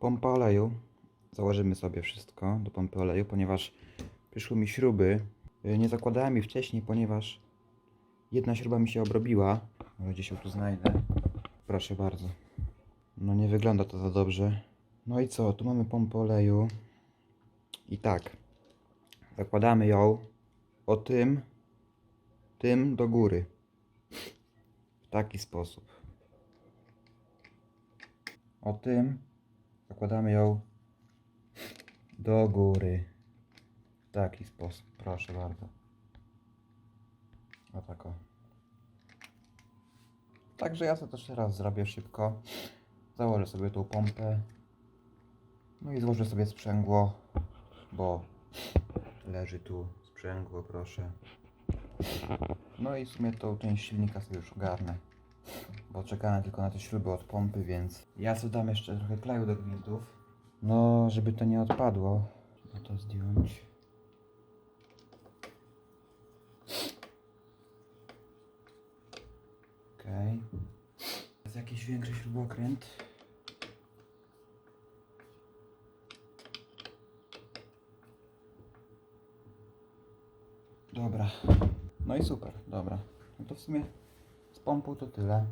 Pompa oleju. Założymy sobie wszystko do pompy oleju, ponieważ przyszły mi śruby. Y, Nie zakładałem ich wcześniej, ponieważ jedna śruba mi się obrobiła. Ale gdzieś ją tu znajdę. Proszę bardzo. No nie wygląda to za dobrze. No i co? Tu mamy pompę oleju. I tak. Zakładamy ją o tym, tym do góry. W taki sposób. O tym zakładamy ją do góry. W taki sposób. Proszę bardzo. O tak o. Także ja to też teraz zrobię szybko. Założę sobie tą pompę. No i złożę sobie sprzęgło, bo leży tu sprzęgło, proszę. No i w sumie tą część silnika sobie już ogarnę. Bo czekałem tylko na te śruby od pompy, więc ja sobie dam jeszcze trochę kleju do gwintów. No, żeby to nie odpadło. Trzeba to zdjąć. Okej. Jest jakiś większy śrubokręt. Dobra. No i super, dobra. No to w sumie z pompą to tyle.